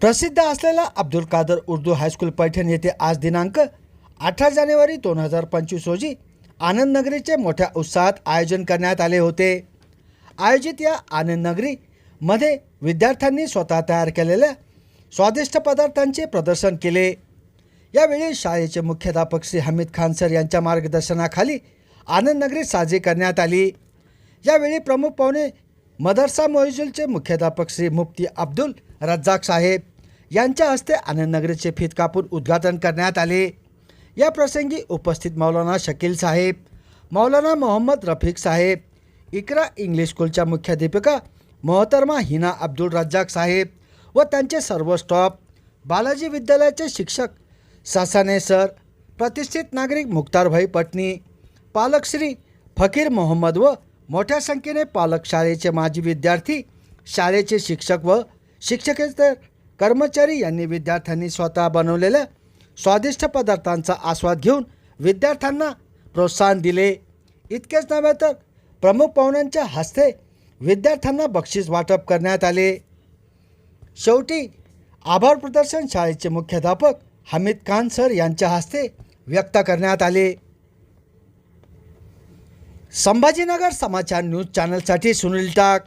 प्रसिद्ध असलेला अब्दुल कादर उर्दू हायस्कूल पैठण येथे आज दिनांक अठरा जानेवारी दोन हजार पंचवीस रोजी आनंदनगरीचे मोठ्या उत्साहात आयोजन करण्यात आले होते. आयोजित या आनंदनगरीमध्ये विद्यार्थ्यांनी स्वतः तयार केलेल्या स्वादिष्ट पदार्थांचे प्रदर्शन केले. यावेळी शाळेचे मुख्याध्यापक श्री हमीद खान सर यांच्या मार्गदर्शनाखाली आनंदनगरी साजरी करण्यात आली. यावेळी प्रमुख पाहुणे मदरसा मोहिजुलचे मुख्याध्यापक श्री मुफ्ती अब्दुल रज्जाक साहेब यांच्या हस्ते आनंदनगरीचे फित फीत कापून उद्घाटन करण्यात आले. या प्रसंगी उपस्थित मौलाना शकील साहेब मौलाना मोहम्मद रफिक साहेब इकरा इंग्लिश स्कूलच्या मुख्याध्यापिका मोहतरमा हिना अब्दुल रज्जाक साहेब व त्यांचे सर्व स्टॉप बालाजी विद्यालयाचे शिक्षक सासाने सर प्रतिष्ठित नागरिक मुख्तारभाई पटणी पालक श्री फकीर मोहम्मद व मोठ्या संख्येने पालक शाळेचे माजी विद्यार्थी शाळेचे शिक्षक व शिक्षकेतर कर्मचारी यांनी विद्यार्थ्यांनी स्वतः बनवलेल्या स्वादिष्ट पदार्थांचा आस्वाद घेऊन विद्यार्थ्यांना प्रोत्साहन दिले. इतकेच नव्हे तर प्रमुख पाहुण्यांच्या हस्ते विद्यार्थ्यांना बक्षीस वाटप करण्यात आले. शेवटी आभार प्रदर्शन शाळेचे मुख्याध्यापक हमीद खान सर यांच्या हस्ते व्यक्त करण्यात आले. संभाजीनगर समाचार न्यूज चॅनलसाठी सुनील टाक.